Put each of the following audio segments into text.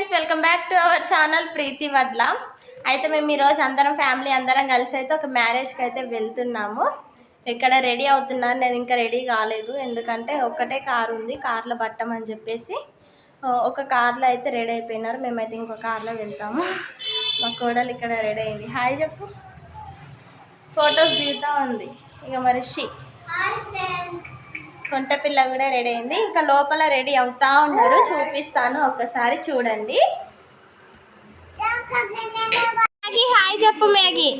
Friends welcome back to our channel Preethi Vadla. అయితే మేము ఈరోజు అందరం ఫ్యామిలీ అందరం కలిసి అయితే ఒక మ్యారేజ్కి అయితే వెళ్తున్నాము. ఇక్కడ రెడీ అవుతున్నాను. నేను ఇంకా రెడీ కాలేదు. ఎందుకంటే ఒకటే కారు ఉంది. కార్లో పట్టమని చెప్పేసి ఒక కార్లో అయితే రెడీ అయిపోయినారు. మేమైతే ఇంకో కార్లో వెళ్తాము. మా కోడలు ఇక్కడ రెడీ అయింది. హాయ్ చెప్పు. ఫొటోస్ దిగుతూ ఉంది. ఇక మరి షీ. కొంట పిల్ల కూడా రెడీ అయింది. ఇంకా లోపల రెడీ అవుతా ఉన్నారు. చూపిస్తాను ఒక్కసారి చూడండి. మ్యాగీ హాయ్ చెప్పు మ్యాగీ.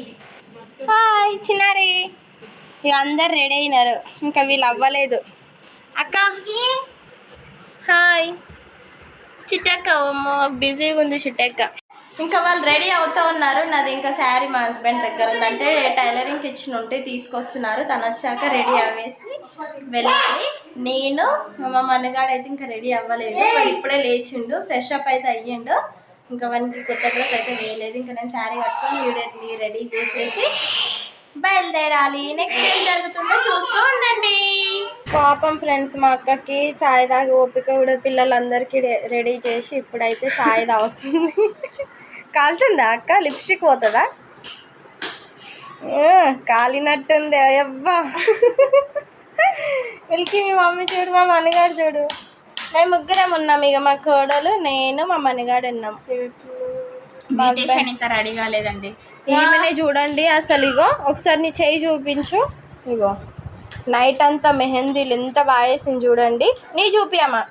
హాయ్ చిన్నారి. ఇక అందరు రెడీ అయినారు. ఇంకా వీళ్ళు అవ్వలేదు. అక్క. హాయ్. చిట్టక్క బిజీగా ఉంది చిట్టక్క. ఇంకా వాళ్ళు రెడీ అవుతా ఉన్నారు. నాది ఇంకా శారీ మా హస్బెండ్ దగ్గర ఉంది. అంటే టైలరింగ్కి ఇచ్చిన ఉంటే తీసుకొస్తున్నారు. తను వచ్చాక రెడీ అవ్వేసి వెళ్ళాలి. నేను మా మన్నగాడు అయితే ఇంకా రెడీ అవ్వలేదు. వాడు ఇప్పుడే లేచిండు. ఫ్రెష్ అప్ అయితే అయ్యిండు. ఇంకా వానికి కొత్త డ్రెస్ అయితే వేయలేదు. ఇంకా నేను శారీ కట్టుకొని వీడియో రెడీ చేసేసి బయలుదేరాలి. నెక్స్ట్ ఏం జరుగుతుందో చూస్తూ ఉండండి. పాపం ఫ్రెండ్స్ మా అక్కకి చాయ్ తాగి ఓపిక కూడా పిల్లలందరికీ రె- రెడీ చేసి ఇప్పుడైతే చాయ్ తాగుతుంది. కాలుతుందా అక్క? లిప్స్టిక్ పోతుందా? కాలినట్టుంది. అయ్యబ్బా వెళ్ళి మీ మమ్మీ చూడు మా మన్నగాడు చూడు. మేము ముగ్గురం ఉన్నాం ఇక మా కోడలు నేను మా మన్నగాడు ఉన్నాం. ఇంకా రెడీ కాలేదండి. ఈమెనే చూడండి అసలు ఇగో. ఒకసారి నీ చేయి చూపించు. ఇగో. నైట్ అంతా మెహందీలు ఎంత బాగా వేసింది చూడండి. నీ చూపియమ్మా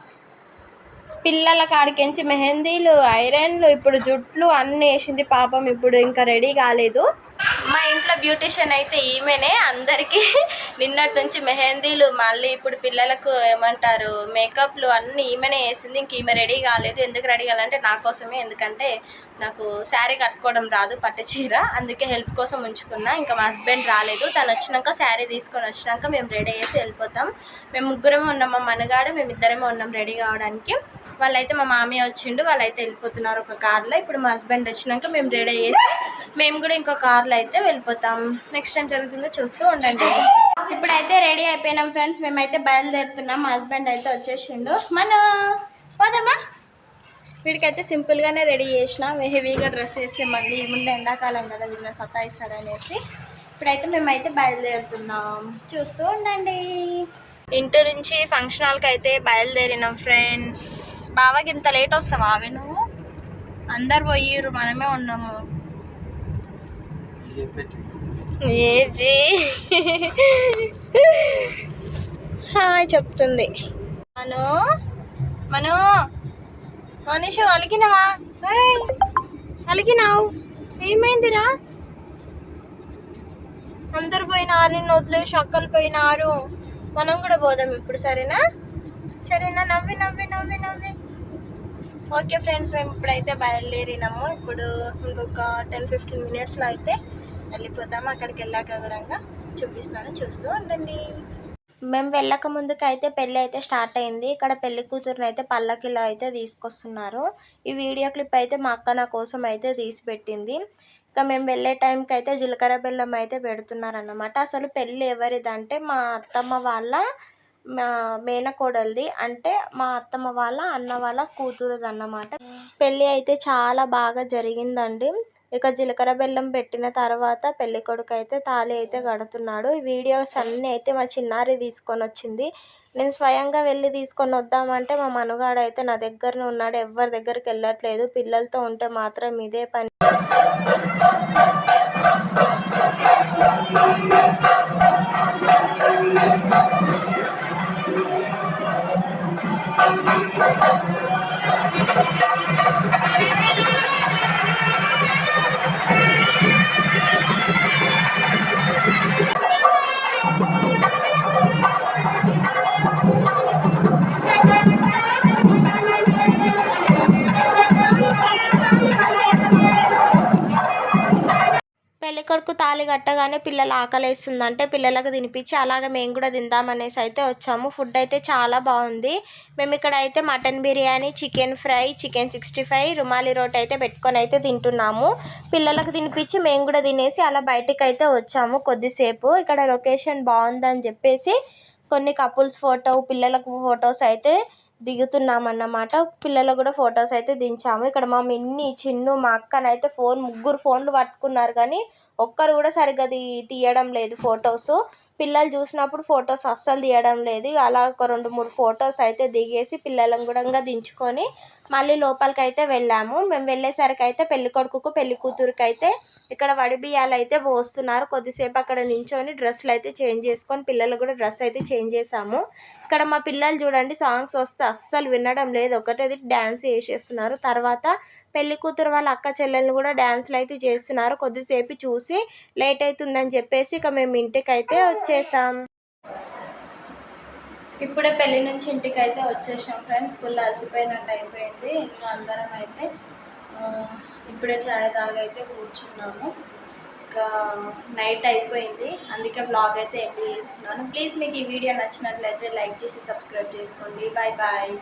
పిల్లల కాడికించి మెహందీలు ఐరన్లు ఇప్పుడు జుట్లు అన్నీ వేసింది పాపం. ఇప్పుడు ఇంకా రెడీ కాలేదు. మా ఇంట్లో బ్యూటిషియన్ అయితే ఈమెనే. అందరికీ నిన్నటి నుంచి మెహందీలు మళ్ళీ ఇప్పుడు పిల్లలకు ఏమంటారు మేకప్లు అన్నీ ఈమెనే వేసింది. ఇంక ఈమె రెడీ కాలేదు. ఎందుకు రెడీ కావాలంటే నా కోసమే. ఎందుకంటే నాకు శారీ కట్టుకోవడం రాదు పట్టు చీర. అందుకే హెల్ప్ కోసం ఉంచుకున్నా. ఇంకా మా హస్బెండ్ రాలేదు. తను వచ్చినాక శారీ తీసుకొని వచ్చినాక మేము రెడీ చేసి వెళ్ళిపోతాం. మేము ముగ్గురమే ఉన్నాం. మా మనగాడు మేమిద్దరమే ఉన్నాం రెడీ కావడానికి. వాళ్ళైతే మా మామయ్య వచ్చిండు వాళ్ళైతే వెళ్ళిపోతున్నారు ఒక కార్లో. ఇప్పుడు మా హస్బెండ్ వచ్చినాక మేము రెడీ చేసి మేము కూడా ఇంకో కార్లో అయితే వెళ్ళిపోతాం. నెక్స్ట్ ఏం జరుగుతుందో చూస్తూ ఉండండి. ఇప్పుడైతే రెడీ అయిపోయినాం ఫ్రెండ్స్ మేమైతే బయలుదేరుతున్నాం. మా హస్బెండ్ అయితే వచ్చేసిండు. మన పోదామా? వీడికైతే సింపుల్గానే రెడీ చేసిన. హెవీగా డ్రెస్ వేసి మళ్ళీ ముందు ఎండాకాలం కదా వీళ్ళని సతాయిస్తాడనేసి. ఇప్పుడైతే మేమైతే బయలుదేరుతున్నాం. చూస్తూ ఉండండి. ఇంటి నుంచి ఫంక్షన్ హాల్కి అయితే బయలుదేరినాం ఫ్రెండ్స్ బావకి ఇంత లేట్ వస్తావా అవి నువ్వు? అందరు పోయిర్రు మనమే ఉన్నాము. ఏజీ హాయ్ చెప్తుంది. మను మను. మనిషి అలికినవా? అలికినావు. ఏమైందిరా? అందరు పోయినారు నిన్ను వదిలేసి అక్కలు పోయినారు. మనం కూడా పోదాం ఇప్పుడు సరేనా? సరేనా? నవ్వి నవ్వి నవ్వి నవ్వి. ఓకే ఫ్రెండ్స్ మేము ఇప్పుడైతే బయలుదేరినాము. ఇప్పుడు ఇంకొక టెన్ ఫిఫ్టీన్ మినిట్స్లో అయితే వెళ్ళిపోతాము. అక్కడికి వెళ్ళాక వివరంగా చూపిస్తాను. చూస్తూ ఉండండి. మేము వెళ్ళక ముందుకు అయితే పెళ్ళి అయితే స్టార్ట్ అయింది. ఇక్కడ పెళ్ళి కూతురుని అయితే పల్లకిలో అయితే తీసుకొస్తున్నారు. ఈ వీడియో క్లిప్ అయితే మా అక్క నా కోసం అయితే తీసి పెట్టింది. ఇంకా మేము వెళ్ళే టైంకి అయితే జీలకర్ర బెల్లం అయితే పెడుతున్నారన్నమాట. అసలు పెళ్ళి ఎవరిదంటే మా అత్తమ్మ వాళ్ళ మా మేనకోడలిది అంటే మా అత్తమ్మ వాళ్ళ అన్న వాళ్ళ కూతురుది అన్నమాట పెళ్ళి అయితే చాలా బాగా జరిగిందండి. ఇక జీలకర్ర బెల్లం పెట్టిన తర్వాత పెళ్ళి కొడుకు అయితే తాళి అయితే కడుతున్నాడు. ఈ వీడియోస్ అన్నీ అయితే మా చిన్నారి తీసుకొని వచ్చింది. నేను స్వయంగా వెళ్ళి తీసుకొని వద్దామంటే మా మనుగాడు అయితే నా దగ్గరనే ఉన్నాడు. ఎవరి దగ్గరికి వెళ్ళట్లేదు. పిల్లలతో ఉంటే మాత్రం ఇదే పని. పెళ్ళి కొడుకు తాళి కట్టగానే పిల్లలు ఆకలేస్తుంది అంటే పిల్లలకు తినిపించి అలాగే మేము కూడా తిందామనేసి అయితే వచ్చాము. ఫుడ్ అయితే చాలా బాగుంది. మేము ఇక్కడ అయితే mutton biryani chicken fry chicken sixty five rumali roti అయితే పెట్టుకొని అయితే తింటున్నాము. పిల్లలకు తినిపించి మేము కూడా తినేసి అలా బయటికి అయితే వచ్చాము కొద్దిసేపు. ఇక్కడ లొకేషన్ బాగుందని చెప్పేసి కొన్ని కపుల్స్ ఫోటో పిల్లలకు ఫొటోస్ అయితే దిగుతున్నామన్నమాట. పిల్లలు కూడా ఫొటోస్ అయితే దించాము. ఇక్కడ మా మిన్ని చిన్ను మా అక్కనైతే ఫోన్ ముగ్గురు ఫోన్లు పట్టుకున్నారు కానీ ఒక్కరు కూడా సరిగ్గా తీ తీయడం లేదు ఫొటోస్. పిల్లలు చూసినప్పుడు ఫొటోస్ అస్సలు తీయడం లేదు. అలా ఒక రెండు మూడు ఫొటోస్ అయితే దిగేసి పిల్లలను కూడా దించుకొని మళ్ళీ లోపలికి అయితే వెళ్ళాము. మేము వెళ్ళేసరికి అయితే పెళ్ళి కొడుకుకు పెళ్ళి కూతురికి అయితే ఇక్కడ వడి బియ్యాలు అయితే పోస్తున్నారు. కొద్దిసేపు అక్కడ నించొని డ్రెస్సులు అయితే చేంజ్ చేసుకొని పిల్లలు కూడా డ్రెస్ అయితే చేంజ్ చేసాము ఇక్కడ మా పిల్లలు చూడండి సాంగ్స్ వస్తే అస్సలు వినడం లేదు. ఒకటేది డ్యాన్స్ చేసేస్తున్నారు తర్వాత పెళ్ళి కూతురు వాళ్ళ అక్క చెల్లెలు కూడా డ్యాన్స్లు అయితే చేస్తున్నారు. కొద్దిసేపు చూసి లేట్ అవుతుందని చెప్పేసి ఇక మేము ఇంటికి అయితే వచ్చేసాం. ఇప్పుడే పెళ్ళి నుంచి ఇంటికి అయితే వచ్చేసాం ఫ్రెండ్స్. ఫుల్ అలసిపోయినట్టు అయిపోయింది. ఇంకా అందరం అయితే ఇప్పుడే చాయ్ తాగైతే కూర్చున్నాము. ఇంకా నైట్ అయిపోయింది. అందుకే బ్లాగ్ అయితే ఎండ్ చేస్తున్నాను. ప్లీజ్ మీకు ఈ వీడియో నచ్చినట్లయితే లైక్ చేసి సబ్స్క్రైబ్ చేసుకోండి. Bye bye